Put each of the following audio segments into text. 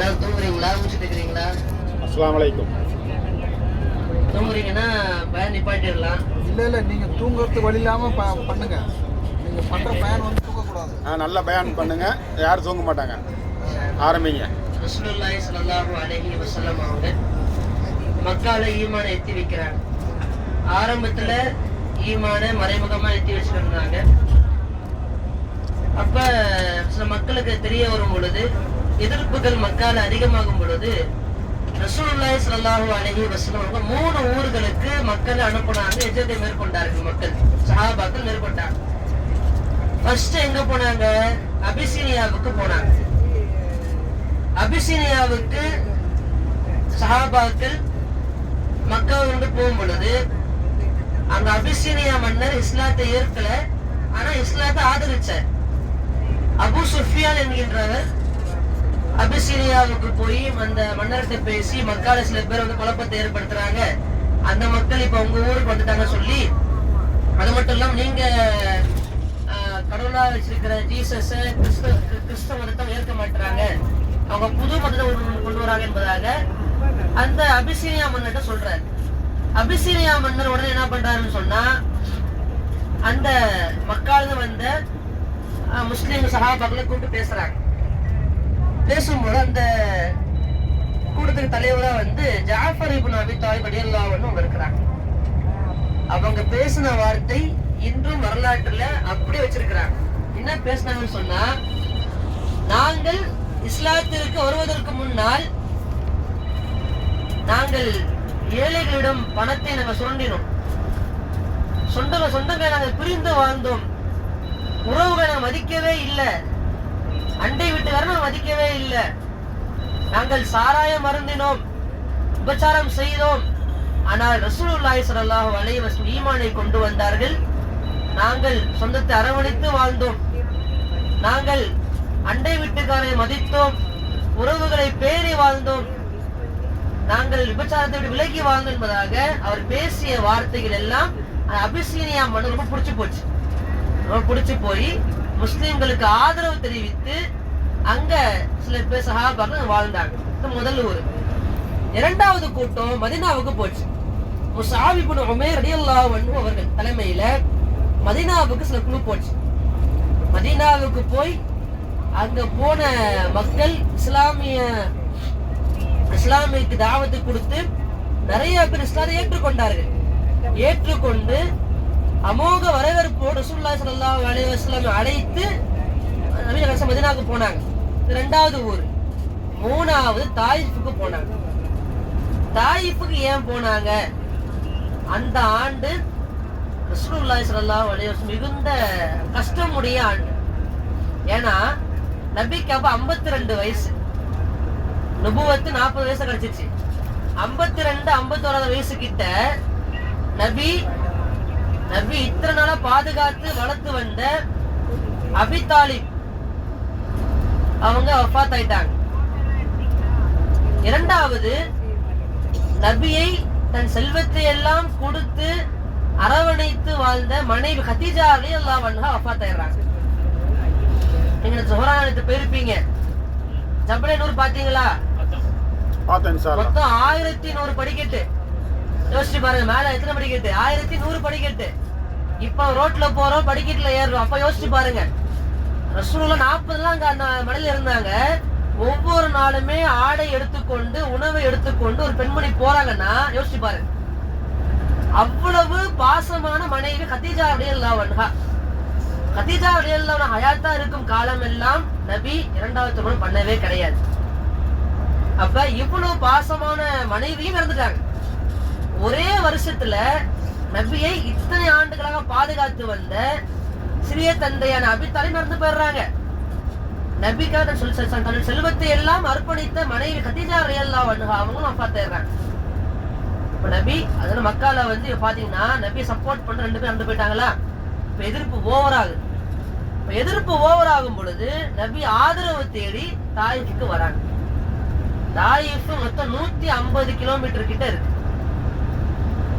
எல்லாரும் தூங்குறீங்களா? முடிச்சுட்டு இருக்கிறீங்களா? அஸ்ஸலாமு அலைக்கும் தூங்குறீங்கன்னா பயன் நிப்பாட்டிடலாம். இல்லை இல்லை நீங்கள் தூங்குறதுக்கு வழி இல்லாமல் ப பண்ணுங்க. நீங்கள் பண்ணுற பயன் வந்து தூங்கக்கூடாது. ஆ நல்ல பயான் பண்ணுங்க. யாரும் தூங்க மாட்டாங்க. ஆரம்பிங்க. ரசூலுல்லாஹி ஸல்லல்லாஹு அலைஹி வஸல்லம் அவங்க மக்கால ஈமானை எத்தி வைக்கிறாங்க. ஆரம்பத்துல ஈமானை மறைமுகமா எத்தி வச்சுட்டு இருந்தாங்க அப்ப சில மக்களுக்கு தெரிய வரும் பொழுது எதிர்ப்புகள் மக்கால அதிகமாகும் பொழுது ரசூல்லாய் ஸல்லல்லாஹு அலைஹி வஸல்லம் அவங்க மூணு ஊர்களுக்கு மக்களை அனுப்புனாங்க எஜத்தை மேற்கொண்டார்கள் மக்கள். சஹாபாக்கள் மேற்கொண்டாங்க. ஃபர்ஸ்ட் எங்க போனாங்க? அபிசீனியாவுக்கு போனாங்க. அபிசீனியாவுக்கு சஹாபாக்கள் மக்காவிலிருந்து போகும் பொழுது அந்த அபிசீனியா மன்னர் இஸ்லாத்தை ஏற்கல ஆனா இஸ்லாத்தை ஆதரிச்சார். அபு சுஃபியான் என்கின்றவர் அபிசீனியாவுக்கு போய் அந்த மன்னர்கிட்ட பேசி மக்கால சில பேர் வந்து குழப்பத்தை ஏற்படுத்துறாங்க. அந்த மக்கள் இப்ப உங்க ஊருக்கு வந்துட்டாங்க சொல்லி அது மட்டும் இல்லாம நீங்க கடவுளா வச்சிருக்கிற ஜீசஸ் கிறிஸ்தவ கிறிஸ்தவ மதத்தை ஏற்க மாட்டாங்க அவங்க புது மதத்தை கொண்டு வராங்க என்பதாக அந்த அபிசீனியா மன்னர்கிட்ட சொல்றாரு. அபிசீனியா மன்னர் உடனே என்ன பண்றாருன்னு சொன்னா அந்த மக்கால வந்த முஸ்லீம் சகாபாக்களை கூப்பிட்டு பேசுறாங்க. பேசும்போது அந்த கூட்டத்துக்கு தலைவரா வந்து ஜாஃபர் இப்னு அபி தாலிப் ரலியல்லாஹு அவங்க இருக்கிறாங்க. அவங்க பேசின வார்த்தை இன்றும் வரலாற்றுல அப்படியே வச்சிருக்கிறாங்க. என்ன பேசினாங்கன்னு சொன்னா நாங்கள் இஸ்லாத்திற்கு வருவதற்கு முன்னால் நாங்கள் ஏழைகளிடம் பணத்தை நாங்கள் சுரண்டினோம். சொந்தங்க சொந்தங்களை நாங்கள் பிரிந்து வாழ்ந்தோம். உறவுகளை மதிக்கவே இல்லை. அண்டை வீட்டுக்காரன் மதிக்கவே இல்லை. நாங்கள் சாராயம் மருந்தினோம் உபச்சாரம் செய்தோம். ஆனால் ரசூலுல்லாஹி ஸல்லல்லாஹு அலைஹி வஸல்லம் ஈமானை கொண்டு வந்தார்கள். நாங்கள் சொந்தத்தை அரவணைத்து வாழ்ந்தோம். நாங்கள் அண்டை வீட்டுக்காரை மதித்தோம் உறவுகளை பேணி வாழ்ந்தோம். நாங்கள் விபச்சாரத்தை விட்டு விலகி வாழ்ந்தோம் என்பதாக அவர் பேசிய வார்த்தைகள் எல்லாம் அபிசீனியா மனு ரொம்ப பிடிச்சு போச்சு. ரொம்ப பிடிச்சு போய் முஸ்லிம்களுக்கு ஆதரவு தெரிவித்து அங்க சில பேர் சஹாபாக்கள் வாழ்ந்தாங்க. இது முதல் ஊர். இரண்டாவது கூட்டம் மதினாவுக்கு போச்சு. முசாபிபுன் உமேர் ரலியல்லாஹு அன்ஹு அவர்கள் தலைமையில மதீனாவுக்கு சில குழு போச்சு. மதீனாவுக்கு போய் அங்க போன மக்கள் இஸ்லாமிய இஸ்லாமியக்கு தாவத்து கொடுத்து நிறைய பேர் இஸ்லாத்தை ஏற்றுக்கொண்டார்கள். ஏற்றுக்கொண்டு அமோக வரவேற்போடு ரசூலுல்லாஹி ஸல்லல்லாஹு அலைஹி அழைத்து நபி மதீனாவுக்கு போனாங்க. ரெண்டாவது ஊர். மூணாவது தாயிஃபுக்கு போனாங்க. தாயிஃபுக்கு ஏன் போனாங்க? அந்த ஆண்டு ரசூலுல்லாஹி ஸல்லல்லாஹு அலைஹி வஸல்லம் மிகுந்த கஷ்டமுடைய ஆண்டு. ஏன்னா நபிக்கு அப்ப 52 ரெண்டு வயசு. நுபுவத்து நாற்பது வயசு கிடைச்சிச்சு 52 ரெண்டு ஐம்பத்தோராது வயசு கிட்ட நபி நபி இத்தனை நாளா பாதுகாத்து வளர்த்து வந்த அபிதாலிப் அவங்க வஃபாத் ஆயிட்டாங்க இரண்டாவது நபியை தன் செல்வத்தை எல்லாம் கொடுத்து அரவணைத்து வாழ்ந்த மனைவி ஹதீஜா அலி அல்லா வன்ஹா வஃபாத் ஆயிடுறாங்க நீங்க ஜொஹரானத்து போயிருப்பீங்க. ஜபலே நூறு பாத்தீங்களா மொத்தம் ஆயிரத்தி நூறு படிக்கட்டு. யோசிச்சு பாருங்க மேல எத்தனை படிக்கட்டு? ஆயிரத்தி நூறு படிக்கட்டு. இப்ப ரோட்ல போறோம் படிக்கட்டுல ஏறுறோம். அப்ப யோசிச்சு பாருங்க. ரசூலுல்லா நாற்பதுலாம் அங்க அந்த மலையில இருந்தாங்க. ஒவ்வொரு நாளுமே ஆடை எடுத்துக்கொண்டு உணவை எடுத்துக்கொண்டு ஒரு பெண்மணி போறாங்கன்னா யோசிச்சு பாரு. அவ்வளவு பாசமான மனைவி கத்தீஜா அப்படியே அன்ஹா. கத்தீஜா ரலியல்லாஹு ஹயாத்தா இருக்கும் காலம் எல்லாம் நபி இரண்டாவது திருமணம் பண்ணவே கிடையாது. அப்ப இவ்வளவு பாசமான மனைவியும் இறந்துட்டாங்க. ஒரே வருஷத்துல நபியை இத்தனை ஆண்டுகளாக பாதுகாத்து வந்த சிறிய தந்தையான அபி தலை மறந்து போயிடுறாங்க. நபிக்காக சொல்லி தன்னுடைய செல்வத்தை எல்லாம் அர்ப்பணித்த மனைவி கத்தீஜா ரயல்லா அன்ஹா அவங்களும் பார்த்துறாங்க இப்ப நபி அதனால மக்கால வந்து பாத்தீங்கன்னா நபியை சப்போர்ட் பண்ண ரெண்டு பேரும் நடந்து போயிட்டாங்களா? இப்ப எதிர்ப்பு ஓவர் ஆகுது. இப்ப எதிர்ப்பு ஓவர் ஆகும் பொழுது நபி ஆதரவு தேடி தாயிஃபுக்கு வராங்க. தாயிஃபு மொத்தம் நூத்தி ஐம்பது கிலோமீட்டர் கிட்ட இருக்கு.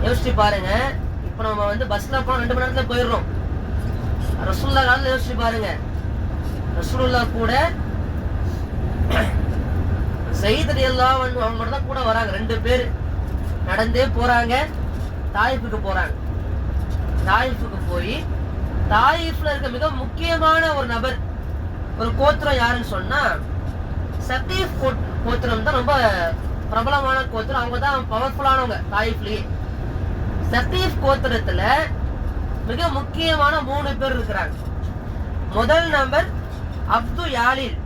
யோசிச்சு பாருங்க இப்ப நம்ம வந்து பஸ்ல போனோம் ரெண்டு மணி நேரத்துல போயிடுறோம். ரசூல்லா காலத்துல யோசிச்சு பாருங்க. ரசூலுல்லா கூட செய்தி எல்லாம் அவங்க மட்டும் தான் கூட வராங்க. ரெண்டு பேர் நடந்தே போறாங்க. தாயிஃபுக்கு போறாங்க. தாயிஃபுக்கு போய் தாயிஃப்ல இருக்க மிக முக்கியமான ஒரு நபர் ஒரு கோத்திரம் யாருன்னு சொன்னா சத்தீஃப் கோத்திரம் தான் ரொம்ப பிரபலமான கோத்திரம். அவங்க தான் பவர்ஃபுல்லானவங்க தாயிஃப்லயே. சத்தீஃப் கோத்திரத்துல மிக முக்கியமான மூணு பேர் இருக்கிறாங்க. முதல் நம்பர் அப்து யாலில்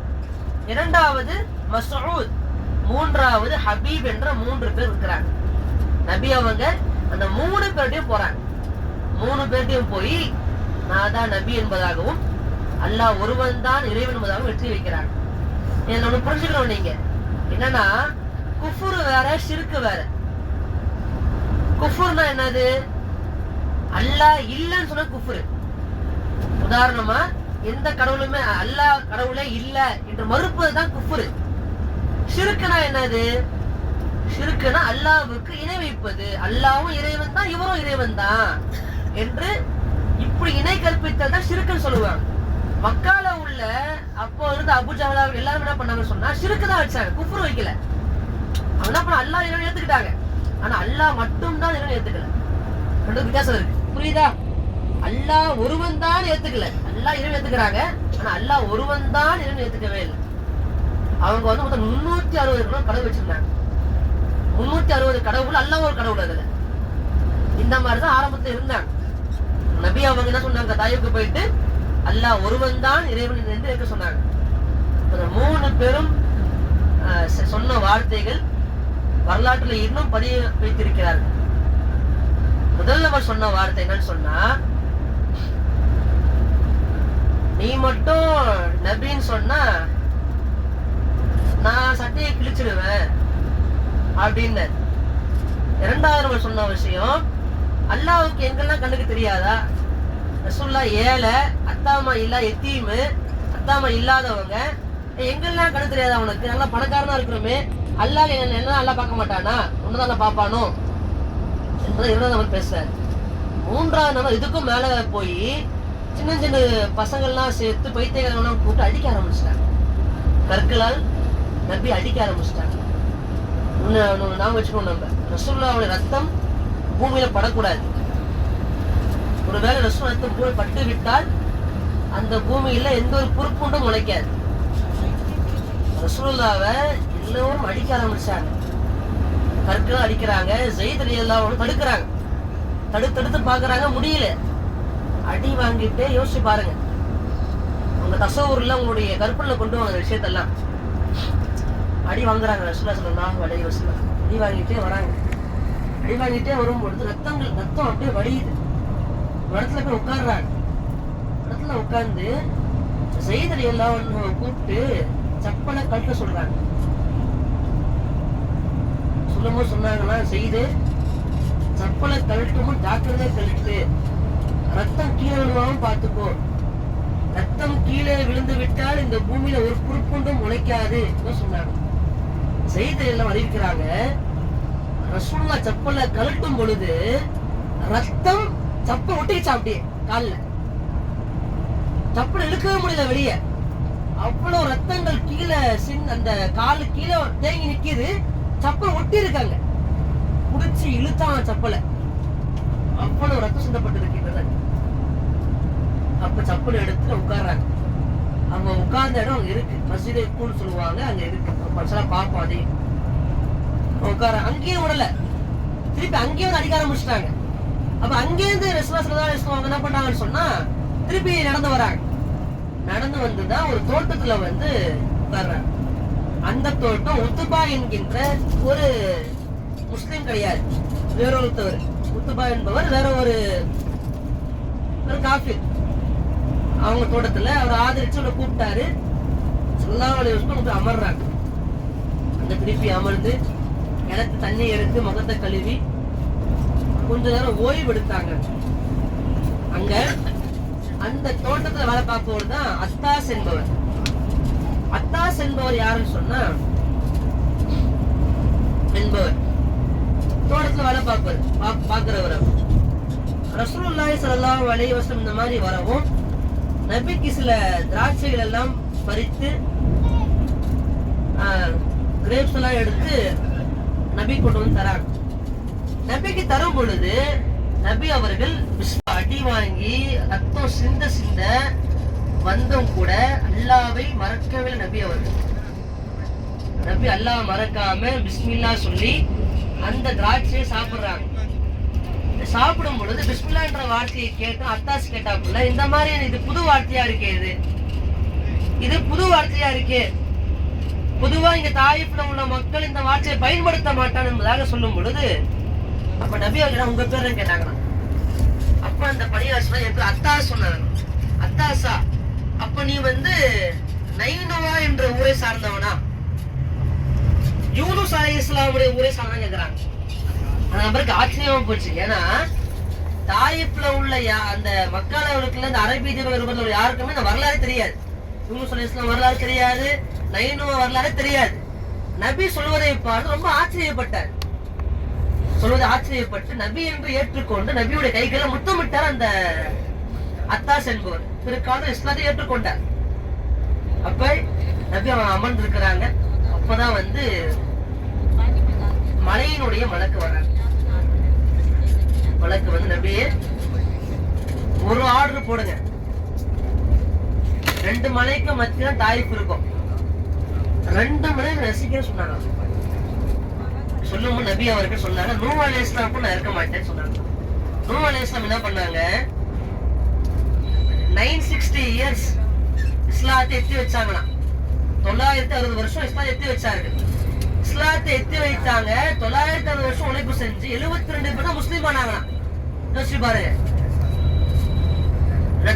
இரண்டாவது மசூத் மூன்றாவது ஹபீப் என்ற மூன்று பேர் இருக்கிறாங்க. நபி அவங்க அந்த மூணு பேர்ட்டையும் போறாங்க. மூணு பேர்ட்டையும் போய் நான் தான் நபி என்பதாகவும் அல்லாஹ் ஒருவன் தான் இறைவன் என்பதாகவும் வெற்றி வைக்கிறாங்க. என்ன ஒண்ணு புரிஞ்சுக்கணும் நீங்க. என்னன்னா குஃபுரு வேற சிறுக்கு வேற. குஃபுர்னா என்னது? அல்லாஹ் இல்லைன்னு சொன்ன குஃபுரு. உதாரணமா எந்த கடவுளுமே அல்லாஹ் கடவுளே இல்ல என்று மறுப்பது தான் குஃபுரு. சிறுக்கனா என்னது? ஷிருக்குனா அல்லாஹ்வுக்கு இணை வைப்பது. அல்லாவும் இறைவன் தான் இவரும் இறைவன் தான் என்று இப்படி இணை கற்பித்தல் தான் சிறுக்கன் சொல்லுவாங்க. மக்கால உள்ள அப்போ இருந்த அபுஜாலா எல்லாரும் என்ன பண்ணாங்க சொன்னா சிறுக்கு தான் வச்சாங்க. குஃபுரு வைக்கல. அவனா என்ன பண்ண அல்லாஹ் இறைவன் ஏத்துக்கிட்டாங்க. ஆனா அல்லாஹ் மட்டும் தான் இறைவன் ஏத்துக்கல. ரெண்டு வித்தியாசம் இருக்கு. புரியுதா? அல்லா ஒருவன் தான் ஏத்துக்கல. அல்லா இறைவன் ஏத்துக்கிறாங்க. ஆனா அல்லாஹ் ஒருவன் தான் இறைவன் ஏத்துக்கவே இல்லை. அவங்க வந்து மொத்தம் முன்னூத்தி அறுபது கடவுள் வச்சிருந்தாங்க. முன்னூத்தி அறுபது கடவுள் அல்லாஹ் ஒரு கடவுள் அதுல. இந்த மாதிரி தான் ஆரம்பத்துல இருந்தாங்க. நபி அவங்க என்ன சொன்னாங்க? தாயுக்கு போயிட்டு அல்லாஹ் ஒருவன் தான் இறைவன் என்று இருக்க சொன்னாங்க. மூணு பேரும் சொன்ன வார்த்தைகள் வரலாற்றுல இன்னும் பதிய வைத்திருக்கிறார்கள். முதல் அவர் சொன்ன வார்த்தை என்னன்னு சொன்னா நீ மட்டும் நபின்னு சொன்னா நான் சட்டையை கிழிச்சிடுவேன் அப்படின்னு இரண்டாவது அவர் சொன்ன விஷயம் அல்லாவுக்கு எங்கெல்லாம் கண்ணுக்கு தெரியாதா? ரசுல்லா ஏழை அத்தாமா இல்லா எத்தீமு அத்தாமா இல்லாதவங்க எங்கெல்லாம் கண்ணு தெரியாதா உனக்கு? நல்லா பணக்காரனா இருக்கிறோமே அல்லாஹ் என்ன என்ன நல்லா பார்க்க மாட்டானா? ஒண்ணுதான் பார்ப்பானோ? என்பதை இரண்டாவது நபர் பேசுறாரு மூன்றாவது நபர் இதுக்கும் மேல போய் சின்ன சின்ன பசங்கள்லாம் சேர்த்து பைத்தியக்காரங்களாம் கூப்பிட்டு அடிக்க ஆரம்பிச்சிட்டாங்க. கற்களால் நம்பி அடிக்க ஆரம்பிச்சிட்டாங்க. நாம வச்சுக்கணும் நம்ம. ரசூல்லாவுடைய ரத்தம் பூமியில படக்கூடாது. ஒருவேளை ரசூல் ரத்தம் பூமி பட்டு விட்டால் அந்த பூமியில எந்த ஒரு பொறுப்புண்டும் முளைக்காது ரசூலுல்லாவை எல்லோரும் அடிக்க ஆரம்பிச்சாங்க. கற்கள் அடிக்கிறாங்க ஜெயித் எல்லாம் தடுக்கிறாங்க. தடுத்து தடுத்து பாக்குறாங்க முடியல. அடி வாங்கிட்டே யோசிச்சு பாருங்க. உங்க தசவூர்ல உங்களுடைய கற்பனை கொண்டு வாங்க விஷயத்தெல்லாம். அடி வாங்குறாங்க ரசூலா சொல்லலாம் அடி வசூலா அடி வாங்கிட்டே வராங்க. அடி வாங்கிட்டே வரும்பொழுது ரத்தங்கள் ரத்தம் அப்படியே வடியுது. ஒரு இடத்துல போய் உட்கார்றாங்க. இடத்துல உட்கார்ந்து செய்தி எல்லாம் கூப்பிட்டு சப்பனை கழட்ட சொல்றாங்க. சொல்லும்போது சொன்னாங்கன்னா செய்து சப்பலை கழட்டமும் டாக்டர் கழட்டு ரத்தம் கீழே விழுவாமல் பார்த்துக்கோ. ரத்தம் கீழே விழுந்து விட்டால் இந்த பூமியில ஒரு குறுப்புண்டும் முளைக்காது சொன்னாங்க. செய்தி எல்லாம் அறிவிக்கிறாங்க. ரசூல்லா செப்பல்ல கழட்டும் பொழுது ரத்தம் சப்ப ஒட்டிக்கிச்சா அப்படியே கால்ல. சப்பல் இழுக்கவே முடியல வெளியே. அவ்வளவு ரத்தங்கள் கீழே சின் அந்த காலு கீழே தேங்கி நிக்குது. சப்பல் ஒட்டி இருக்காங்க. புடிச்சு இழுத்தான் சப்பலை. அவ்வளவு ரத்தம் சிந்தப்பட்டிருக்கின்றது அப்ப சப்பல் எடுத்து உட்கார்றாங்க. அவங்க உட்கார்ந்த இடம் அங்க இருக்கு. மசீதை கூடு சொல்லுவாங்க அங்க இருக்கு. மனுஷனா பார்ப்போம் அதையும் உட்கார அங்கேயும் விடல. திருப்பி அங்கேயும் வந்து அடிக்க ஆரம்பிச்சிட்டாங்க அப்ப அங்கேருந்து ரெஸ்பான்சிபிள் அவங்க என்ன பண்ணாங்கன்னு சொன்னா திருப்பி நடந்து வராங்க. நடந்து வந்துதான் ஒரு தோட்டத்துல வந்து உட்கார்றாங்க. அந்த தோட்டம் உத்துபா என்கின்ற ஒரு முஸ்லீம் கிடையாது வேற ஒருத்தவர் உத்துபா என்பவர் வேற ஒரு ஒரு காஃபி அவங்க தோட்டத்துல அவர் ஆதரிச்சு அவரை கூப்பிட்டாரு. சொல்லாமலே போய் அமர்றாங்க. அந்த திருப்பி அமர்ந்து எனக்கு தண்ணி எடுத்து முகத்தை கழுவி கொஞ்ச நேரம் ஓய்வு எடுத்தாங்க. அங்க அந்த தோட்டத்துல வேலை பார்ப்பவர் தான் அத்தாஸ் என்பவர். அத்தாஸ் என்பவர் யாருன்னு சொன்னா என்பவர் தோட்டத்துல வேலை பார்ப்பது பாக்குறவர் பார்க்கிறவர் அவர். ரசூலுல்லாஹி இந்த மாதிரி வரவும் நபிக்கு சில திராட்சைகள் எல்லாம் பறித்து ஆஹ், கிரேப்ஸ் எல்லாம் எடுத்து நபி கொண்டு வந்து தராங்க நபிக்கு தரும் பொழுது நபி அவர்கள் அடி வாங்கி ரத்தம் சிந்த சிந்த வந்தும் கூட அல்லாவை மறக்கவே நபி அவர்கள். நபி அல்லாஹ் மறக்காம பிஸ்மில்லா சொல்லி அந்த திராட்சையை சாப்பிடுறாங்க. சாப்பிடும் பொழுது பிஸ்மில்லான்ற வார்த்தையை கேட்டு அத்தாஸ் கேட்டாப்புல இந்த மாதிரி இது புது வார்த்தையா இருக்கே இது? இது புது வார்த்தையா இருக்கே? பொதுவா இங்க தாயிப்புல உள்ள மக்கள் இந்த வார்த்தையை பயன்படுத்த மாட்டான் என்பதாக சொல்லும் பொழுது அப்ப நபி அவர்கள் உங்க பேர் கேட்டாங்க அப்ப அந்த பணியாசம் எனக்கு அத்தாஸ் சொன்னாங்க அத்தாசா அப்ப நீ வந்து நைனவா என்ற ஊரை சார்ந்தவனா? யூனுஸ் அலி இஸ்லாமுடைய ஊரை சார்ந்தவன் கேக்குறாங்க. அந்த நபருக்கு ஆச்சரியமா போச்சு. ஏன்னா தாயிப்ல உள்ள யா- அந்த மக்காளவர்களுக்குள்ள இந்த அரபி தீப யாருக்குமே இந்த வரலாறு தெரியாது. யூனுஸ் அலி இஸ்லாம் வரலாறு தெரியாது நைனுவா வரலாறு தெரியாது. நபி சொல்வதை பார்த்து ரொம்ப ஆச்சரியப்பட்டார். சொல்வதை ஆச்சரியப்பட்டு நபி என்று ஏற்றுக்கொண்டு நபியுடைய கைகளை முத்தமிட்டார் அந்த அத்தாஸ் என்பவர். பிற்காலம் இஸ்லாத்தை ஏற்றுக்கொண்டார். அப்ப நபி அவன் அமர்ந்திருக்கிறாங்க. அப்பதான் வந்து மலையினுடைய மலக்கு வர்றாங்க மலக்கு வந்து நபியே ஒரு ஆர்டர் போடுங்க. ரெண்டு மலைக்கு மத்தியில தாய்ப்பு இருக்கும் ரெண்டு மலை ரசிக்க சொன்னாங்க. சொல்லும் நபி அவர்கள் சொன்னாங்க நூ அலி இஸ்லாமுக்கும் நான் இருக்க மாட்டேன்னு சொன்னாங்க. நூ அலி இஸ்லாம் என்ன பண்ணாங்க? நைன் சிக்ஸ்டி இயர்ஸ் இஸ்லாத்தை எத்தி வச்சாங்களாம். தொள்ளாயிரத்தி அறுபது வருஷம் இஸ்லாம் எத்தி வச்சாங்க இஸ்லாத்தை எத்தி வைத்தாங்க. தொள்ளாயிரத்தி அறுபது வருஷம் உழைப்பு செஞ்சு எழுபத்தி ரெண்டு பேர் தான் முஸ்லீம் ஆனாங்களாம். யோசிச்சு பாருங்க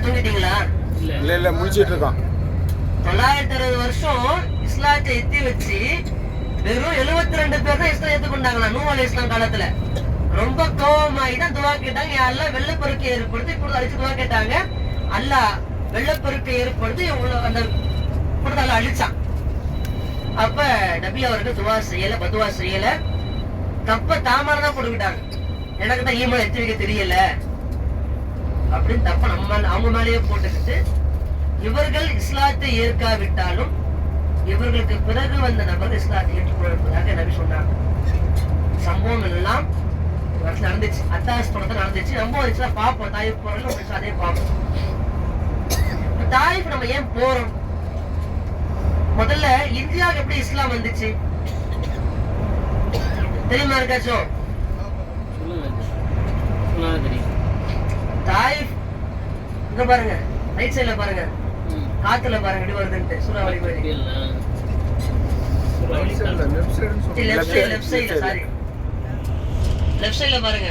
தூங்கிட்டீங்களா? இல்லை. இல்லை முடிச்சிட்டு இருக்கோம் தொள்ளாயிரத்தி அறுபது வருஷம் இஸ்லாத்தை எத்தி வச்சு வெறும் 72 ரெண்டு பேர் தான் இஸ்லாம் ஏத்துக்கொண்டாங்களா நூ அலி இஸ்லாம் காலத்துல. ரொம்ப கோபமாகி தான் துவா கேட்டாங்க. யாரெல்லாம் வெள்ளப்பெருக்கை ஏற்படுத்தி இப்பொழுது அழிச்சு துவா கேட்டாங்க. அல்லாஹ் வெள்ளப்பெருக்கை ஏற்படுத்தி இவ்வளவு அந்த இப்பொழுது அழிச்சான். அப்ப நபி அவர்கள் துவா செய்யல பதுவா செய்யல. தப்ப தாமரை தான் போட்டுக்கிட்டாங்க. எனக்கு தான் ஈமான் எத்தி வைக்க தெரியல. அப்படின்னு தப்ப நம்ம அவங்க மேலேயே போட்டுக்கிட்டு இவர்கள் இஸ்லாத்தை ஏற்காவிட்டாலும் இவர்களுக்கு பிறகு வந்த நபர்கள் இஸ்லாத்தை ஏற்றுக்கொள்வதாக நபி சொன்னாங்க. சம்பவம் எல்லாம் நடந்துச்சு. அத்தாஸ் படத்தை நடந்துச்சு. நம்ம ஒரு பார்ப்போம் தாய் போறோம் அதே பார்ப்போம் தாய்ப்பு நம்ம ஏன் போறோம்? முதல்ல இந்தியாவுக்கு எப்படி இஸ்லாம் வந்துச்சு? தெரியுமா இருக்காச்சும்? தாயிப் இங்க பாருங்க ரைட் சைடுல பாருங்க. காத்துல பாருங்க எப்படி வருதுன்ட்டு. சூறாவளி மாதிரி. லெஃப்ட் சைடு லெஃப்ட் சைடுல சாரி லெஃப்ட் சைடுல பாருங்க.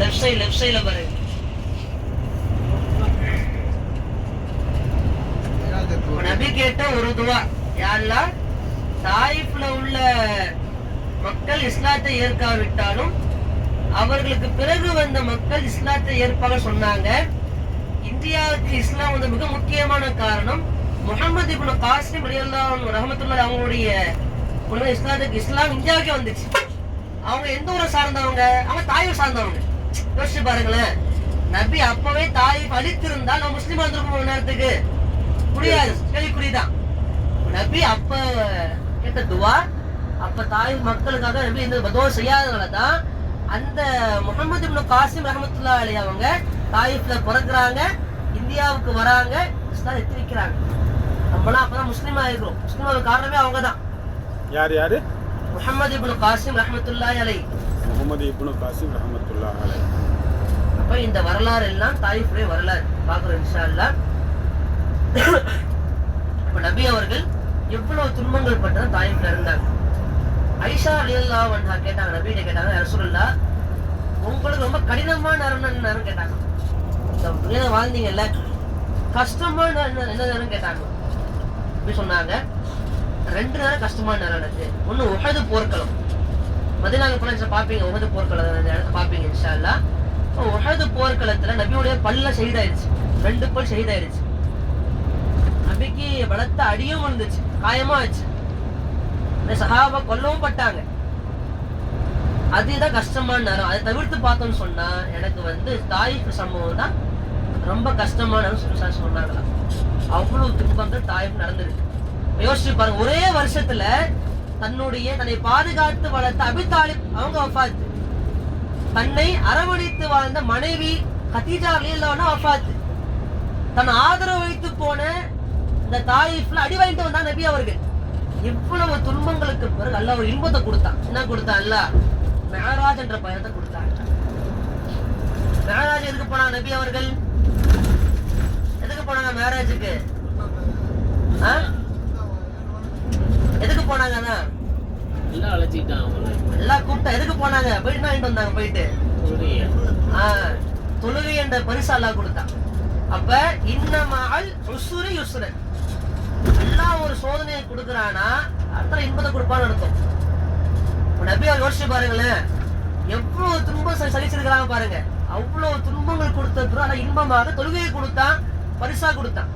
லெஃப்ட் சைடு லெஃப்ட் சைடுல பாரு நபி கேட்ட ஒரு துவா. யாருலா? தாயிஃப்ல உள்ள மக்கள் இஸ்லாத்தை ஏற்காவிட்டாலும் அவர்களுக்கு பிறகு வந்த மக்கள் இஸ்லாத்தை ஏற்பாக சொன்னாங்க. இந்தியாவுக்கு இஸ்லாம் வந்து மிக முக்கியமான காரணம் முகமது இப்னு காசிம் ரலியல்லாஹு ரஹமத்துல்லாஹி அவங்களுடைய இஸ்லாத்துக்கு இஸ்லாம் இந்தியாவுக்கே வந்துச்சு. அவங்க எந்த ஊரை சார்ந்தவங்க? அவங்க தாயூர் சார்ந்தவங்க. யோசிச்சு பாருங்களேன். நபி அப்பவே தாய் அழித்திருந்தா நம்ம முஸ்லீம் வந்திருக்கோம் நேரத்துக்கு. புரியாது. கேள்விக்குறிதான் நபி அப்ப கேட்ட துவா அப்ப தாய் மக்களுக்காக நபி இந்த துவா செய்யாதனால தான் அந்த முகமது இப்னு காசிம் ரஹமத்துல்லா அலி அவங்க தாயிஃப்ல பிறக்கிறாங்க இந்தியாவுக்கு வராங்க இஸ்லாம் எத்திரிக்கிறாங்க. நம்மளாம் அப்பதான் முஸ்லீமா இருக்கிறோம் முஸ்லீம் காரணமே அவங்க தான் யார் யாரு? முகமது இப்னு காசிம் ரஹமத்துல்லாஹி அலைஹி. முகமது இப்னு காசிம் ரஹமத்துல்லா அலை அப்ப இந்த வரலாறு எல்லாம் தாயிஃபுடைய வரலாறு பார்க்கிறோம் இன்ஷா அல்லாஹ் அப்ப நபி அவர்கள் எவ்வளவு துன்பங்கள் பட்டு தாயிஃப்ல இருந்தாங்க. ஐஷா அலியல்லா வந்தா கேட்டாங்க நபியிட்ட கேட்டாங்க ரசூலுல்லா உங்களுக்கு ரொம்ப கடினமான நேரம் என்ன நேரம் கேட்டாங்க. இந்த துணியில வாழ்ந்தீங்கல்ல கஷ்டமான என்ன நேரம் கேட்டாங்க. அப்படி சொன்னாங்க. ரெண்டு நேரம் கஷ்டமான நேரம் எனக்கு ஒண்ணு உகது போர்க்களம். மதினாங்க போல பாப்பீங்க உகது போர்க்களம். அந்த இடத்த பார்ப்பீங்க இன்ஷா இப்போ உஹது போர்க்களத்துல நபியுடைய பல்ல செய்தாயிருச்சு ரெண்டு பல் செய்தாயிருச்சு நபிக்கு பலத்த அடியும் வந்துச்சு காயமா ஆச்சு. இந்த சஹாபா கொல்லவும் பட்டாங்க. அதுதான் கஷ்டமான நேரம் அதை தவிர்த்து பார்த்தோம்னு சொன்னா எனக்கு வந்து தாயிஃப் சம்பவம் தான் ரொம்ப கஷ்டமான சுவிசார் சொன்னாங்களாம். அவ்வளவு துன்பங்கள் தாய்ப்பு நடந்திருக்கு. யோசிச்சு பாருங்க ஒரே வருஷத்துல தன்னுடைய தன்னை பாதுகாத்து வளர்த்த அபித்தாலிப் அவங்க வஃபாத்து தன்னை அரவணைத்து வாழ்ந்த மனைவி கத்தீஜா அலியல்லவனா வஃபாத்து தன் ஆதரவு வைத்து போன இந்த தாயிஃப்ல அடி வாங்கிட்டு வந்தா நபி அவர்கள். இவ்வளவு துன்பங்களுக்கு பிறகு அல்ல ஒரு இன்பத்தை கொடுத்தான். என்ன கொடுத்தான் அல்ல மேராஜ் என்ற பயணத்தை கொடுத்தான். மேராஜ் எதுக்கு போனா நபி அவர்கள்? எதுக்கு போனாங்க மேராஜுக்கு? ஆ? எதுக்கு போனாங்க அதான் எல்லாம் அழைச்சிக்கிட்டான் அவங்கள. எல்லாம் கூப்பிட்டா எதுக்கு போனாங்க? போயிட்டு வாங்கிட்டு வந்தாங்க போயிட்டு. தொழுகை என்ற பரிசு அல்லாஹ் கொடுத்தான். அப்ப இன்னமால் உசுறு யுசுரு. எல்லாம் ஒரு சோதனையை கொடுக்கறானா அத்தனை இன்பத்தை கொடுப்பான்னு அர்த்தம். அவர் யோசிச்சு பாருங்களேன். எவ்வளவு துன்பம் சலிச்சிருக்கிறாங்க பாருங்க. அவ்வளவு துன்பங்கள் கொடுத்த பிறகு ஆனா இன்பமாக தொழுகையை கொடுத்தான் பரிசா கொடுத்தான்.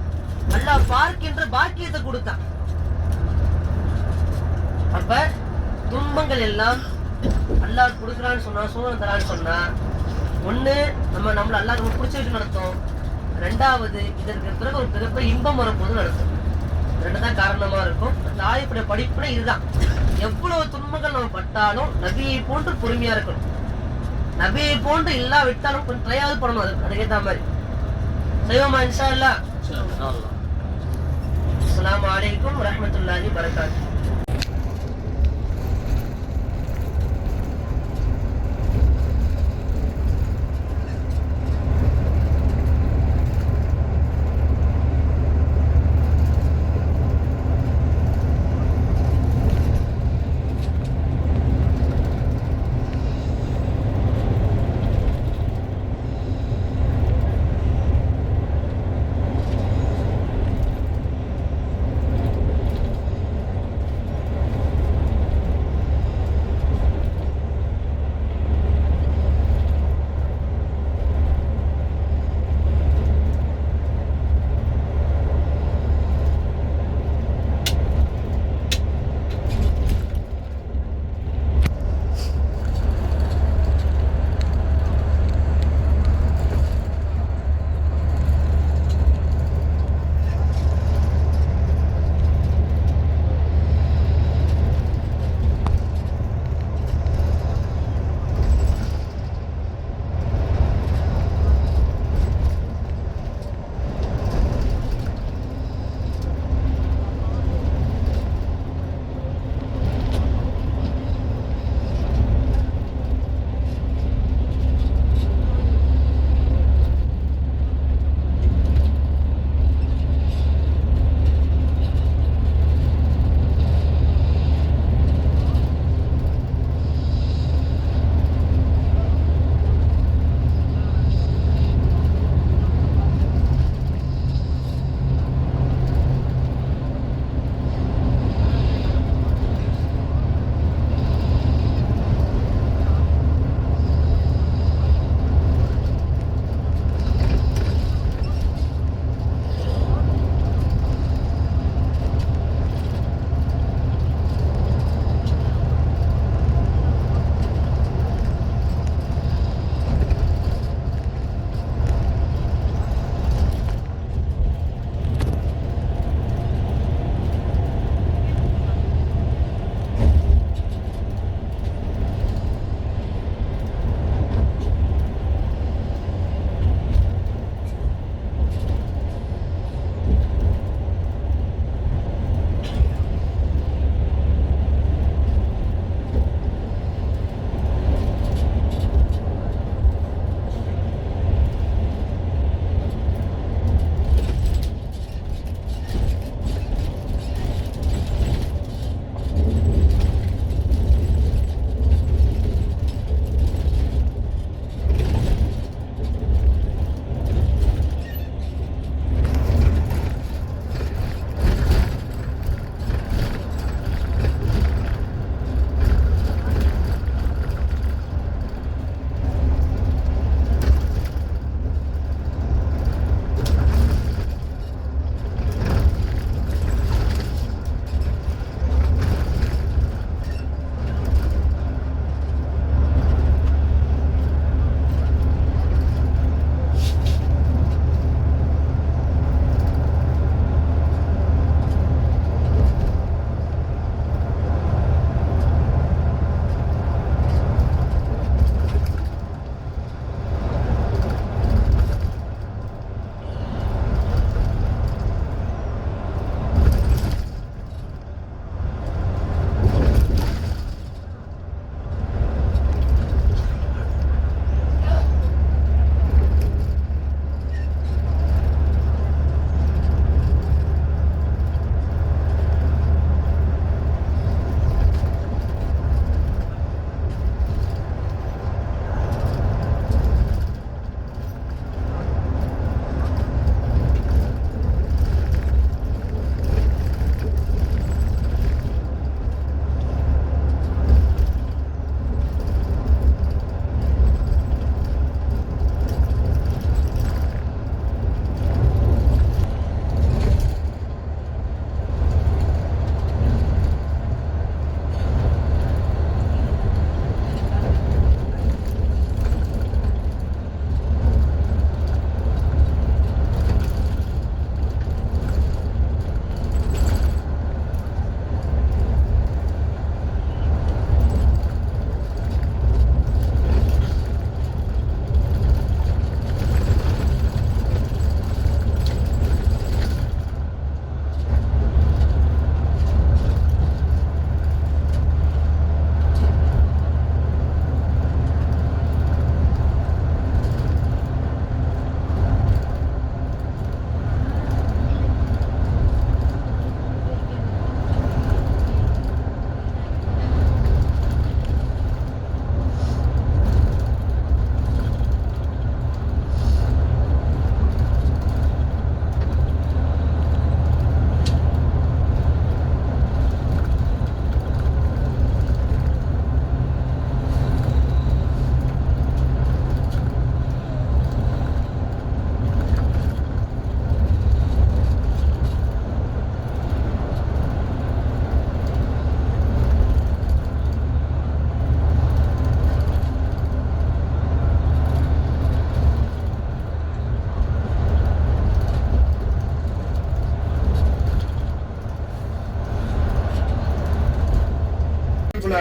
அல்லாஹ் பார்க்கின்ற பாக்கியத்தை கொடுத்தான். அப்ப துன்பங்கள் எல்லாம் அல்லாஹ் கொடுக்குறான்னு சொன்னா சோதனை தரான்னு சொன்னா ஒண்ணு நம்ம நம்மள அல்லாஹ் நம்ம பிடிச்ச வச்சு நடத்தும். ரெண்டாவது இதற்கு பிறகு ஒரு பிறப்பு இன்பம் வரப்போது நடத்தும் ரெண்டு தான் காரணமா இருக்கும். தாயப்புடைய படிப்புனா இதுதான். எவ்வளவு துன்பங்கள் நம்ம பட்டாலும் நபியை போன்று பொறுமையா இருக்கணும். நபியை போன்று இல்லா விட்டாலும் கொஞ்சம் ட்ரையாவது பண்ணணும் அது அதுக்கேற்ற மாதிரி. செய்வோமா இன்ஷா அல்லாஹ். அஸ்ஸலாமு அலைக்கும் வரஹ்மத்துல்லாஹி வரகாத்து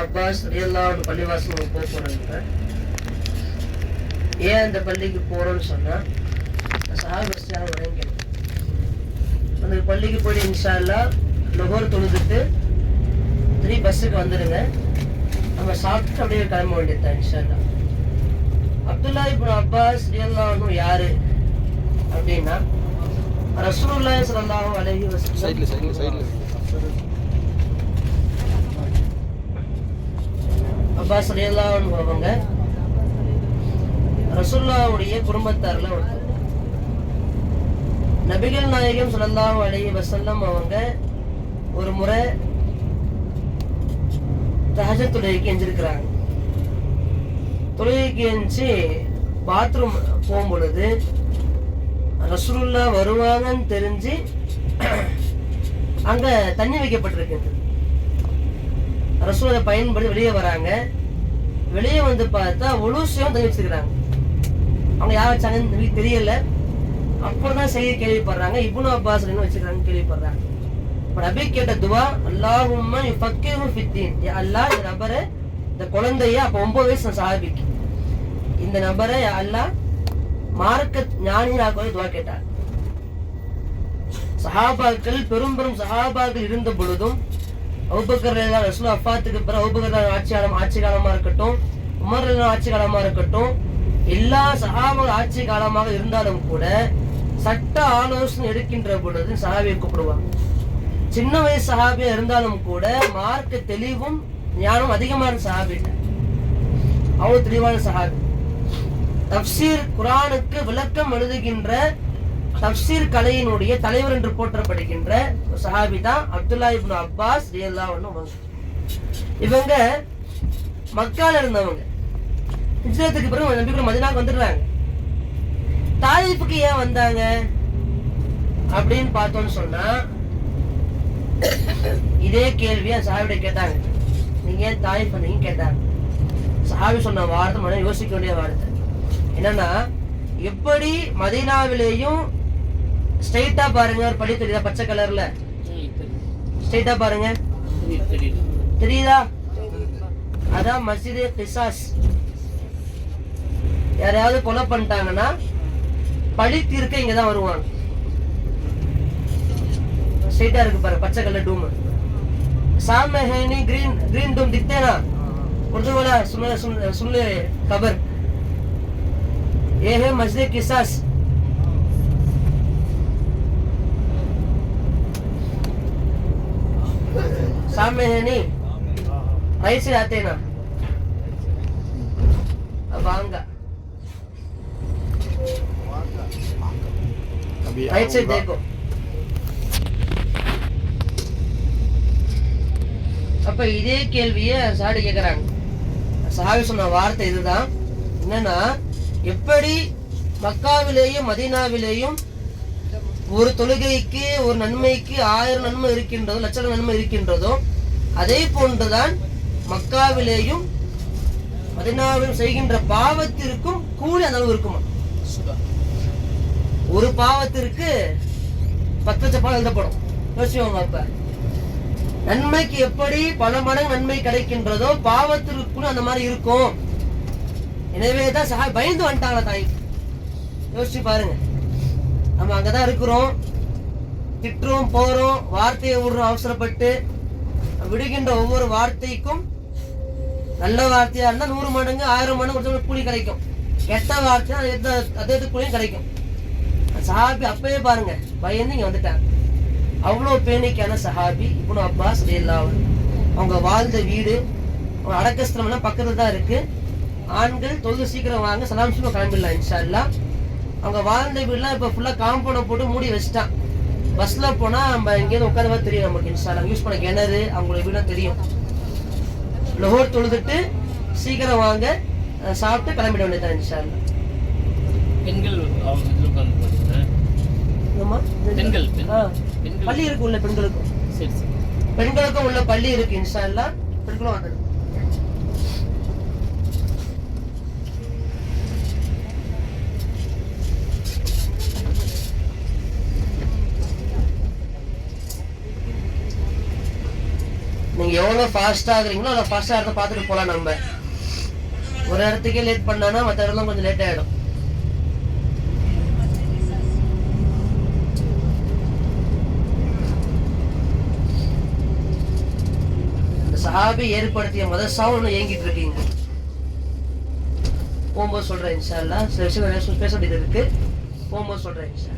அப்பாஸ் ரியல்லாவோட பள்ளிவாசல் நம்ம போக போறோங்க. ஏன் அந்த பள்ளிக்கு போறோம்னு சொன்னா சஹாபஸ்டியாக வழங்கணும் அந்த பள்ளிக்கு போய் இன்ஷா அல்லா லொகோர் தொழுதுட்டு த்ரீ பஸ்ஸுக்கு வந்துடுங்க நம்ம சாப்பிட்டு அப்படியே கிளம்ப வேண்டியதுதான் இன்ஷா அல்லா அப்துல்லா இப்போ அப்பாஸ் ரியல்லாவும் யாரு? அப்படின்னா ரசூலுல்லாஹி ஸல்லல்லாஹு அலைஹி வஸல்லம் சைடில் சைடில் சைடில் அப்பாஸ் ரலியல்லாஹு அவங்க ரசூலுல்லாஹ்வுடைய ஒருத்தர். நபிகள் நாயகம் ஸல்லல்லாஹு அலைஹி வசல்லம் அவங்க ஒரு முறை தஹஜத் தொழுகைக்கு எஞ்சிருக்கிறாங்க தொழுகைக்கு எஞ்சி பாத்ரூம் போகும் பொழுது ரசூலுல்லா வருவாங்கன்னு தெரிஞ்சு அங்க தண்ணி வைக்கப்பட்டிருக்குது. ரசூலை பயன்படுத்தி வெளியே வராங்க. வெளியே வந்து பார்த்தா ஒழுசியம் தங்கி வச்சிருக்கிறாங்க. அவங்க யார் வச்சாங்கன்னு தெரியல. அப்பதான் செய்தி கேள்விப்படுறாங்க. இப்னு அப்பாஸ் வச்சிருக்காங்கன்னு கேள்விப்படுறாங்க. இப்ப நபி கேட்ட துவா அல்லாஹும் அல்லாஹ் இந்த நபரை இந்த குழந்தைய அப்ப ஒன்பது வயசு சாஹிபிக்கு. இந்த நபரை அல்லாஹ் மார்க்க ஞானியாக துவா கேட்டார் சஹாபாக்கள் பெரும் பெரும் சஹாபாக்கள் இருந்த பொழுதும் அபுபக்கர் ரசூல் அஃபாத்துக்கு பிறகு அபுபக்கர் ஆட்சி காலம் ஆட்சி காலமா இருக்கட்டும் உமர் ஆட்சி காலமா இருக்கட்டும் எல்லா சஹாபாக்கள் ஆட்சி காலமாக இருந்தாலும் கூட சட்ட ஆலோசனை எடுக்கின்ற பொழுது சஹாபியை கூப்பிடுவாங்க. சின்ன வயசு சஹாபியா இருந்தாலும் கூட மார்க்க தெளிவும் ஞானம் அதிகமான சஹாபிட்ட அவ்வளவு தெளிவான சஹாபி தப்சீர் குரானுக்கு விளக்கம் எழுதுகின்ற தப்சீர் கலையினுடைய தலைவர் என்று போற்றப்படுகின்ற ஒரு சஹாபி தான் அப்துல்லா இப்னு அப்பாஸ் ரியல்லா இவங்க மக்கால இருந்தவங்க. ஹிஜ்ரத்துக்கு பிறகு நபிகள் மதினாக்கு வந்துடுறாங்க. தாயிப்புக்கு ஏன் வந்தாங்க? அப்படின்னு பார்த்தோம்னு சொன்னா இதே கேள்வியை சஹாபிட கேட்டாங்க. நீங்க ஏன் தாயிப் வந்தீங்க கேட்டாங்க. சஹாபி சொன்ன வார்த்தை மன யோசிக்க வேண்டிய வார்த்தை. என்னன்னா எப்படி மதினாவிலேயும் ஸ்ட்ரைட்டா பாருங்க ஒரு படி தெரியுதா பச்சை கலர்ல ஸ்ட்ரைட்டா பாருங்க தெரியுது தெரியுது தெரியுதா அதான் மஸ்ஜிதே கிசாஸ் யாரையாவது கொலை பண்ணிட்டாங்கன்னா பழி தீர்க்க இங்க தான் வருவாங்க ஸ்ட்ரைட்டா இருக்கு பாரு பச்சை கலர் டூம் सामने है नहीं ग्रीन ग्रीन डूम दिखते हैं ना उर्दू वाला सुन सुन सुन ले खबर ये है मस्जिद किसास સામે రైస్ రాతేనా వాంగ రైట్ సైడ్ దేకో அப்ப இதே கேள்விய சாடி கேக்குறாங்க. சாவி சொன்ன வார்த்தை இதுதான். என்னன்னா எப்படி மக்காவிலேயும் மதீனாவிலேயும் ஒரு தொழுகைக்கு ஒரு நன்மைக்கு ஆயிரம் நன்மை இருக்கின்றதோ லட்சம் நன்மை இருக்கின்றதோ அதே போன்றுதான் மக்காவிலேயும் மதினாவிலும் செய்கின்ற பாவத்திற்கும் கூலி அந்த அளவு இருக்குமா? ஒரு பாவத்திற்கு பத்து லட்சம் பாலம் எழுதப்படும். யோசிச்சுவாங்க அப்ப. நன்மைக்கு எப்படி பல மடங்கு நன்மை கிடைக்கின்றதோ பாவத்திற்குன்னு அந்த மாதிரி இருக்கும். எனவேதான் சஹா பயந்து வந்துட்டாங்களா தாய். யோசிச்சு பாருங்க. நம்ம அங்கே தான் இருக்கிறோம். திட்டுறோம் போகிறோம் வார்த்தையை விடுறோம் அவசரப்பட்டு விடுகின்ற ஒவ்வொரு வார்த்தைக்கும் நல்ல வார்த்தையாக இருந்தால் நூறு மடங்கு ஆயிரம் மடங்கு ஒருத்தவங்களுக்கு கூலி கிடைக்கும். கெட்ட வார்த்தை அது எந்த அதே கூலியும் கிடைக்கும். சஹாபி அப்பவே பாருங்க பயந்து இங்கே வந்துட்டாங்க. அவ்வளோ பேணிக்கான சஹாபி இப்னு அப்பாஸ் ரலியல்லாஹு அவங்க வாழ்ந்த வீடு அவங்க அடக்கஸ்திரம்லாம் பக்கத்தில் தான் இருக்குது ஆண்கள் தொழுது சீக்கிரம் வாங்க சலாம் சொல்லி கிளம்பிடலாம் இன்ஷா அவங்க வாழ்ந்த வீடுலாம் இப்போ ஃபுல்லாக காம்பவுண்டை போட்டு மூடி வச்சுட்டான். பஸ்ல போனா நம்ம எங்கேயாவது உட்காந்து தெரியும் நமக்கு அல்லாஹ் யூஸ் பண்ண கிணறு அவங்களோட வீடும் தெரியும். லோஹர் தொழுதுட்டு சீக்கிரம் வாங்க சாப்பிட்டு கிளம்பிட வேண்டியதான் இன்ஷா அல்லாஹ் பெண்கள்? பெண்கள். பள்ளி இருக்கு உள்ள பெண்களுக்கும். பெண்களுக்கும் உள்ள பள்ளி இருக்கு அல்லாஹ் பெண்களும் வந்துடும் நீங்க எவ்வளவு ஃபாஸ்டா ஆகுறீங்களோ அவ்வளவு ஃபாஸ்டா இடத்த பார்த்துட்டு போலாம் நம்ம. ஒரு இடத்துக்கே லேட் பண்ணானா மற்ற இடம்லாம் கொஞ்சம் லேட் ஆயிடும். இந்த சஹாபி ஏற்படுத்திய மத இன்னும் இயங்கிட்டு இருக்கீங்க போகும்போது சொல்றேன் இன்ஷா சில விஷயம் பேச வேண்டியது இருக்கு. போகும்போது சொல்றேன் இன்ஷா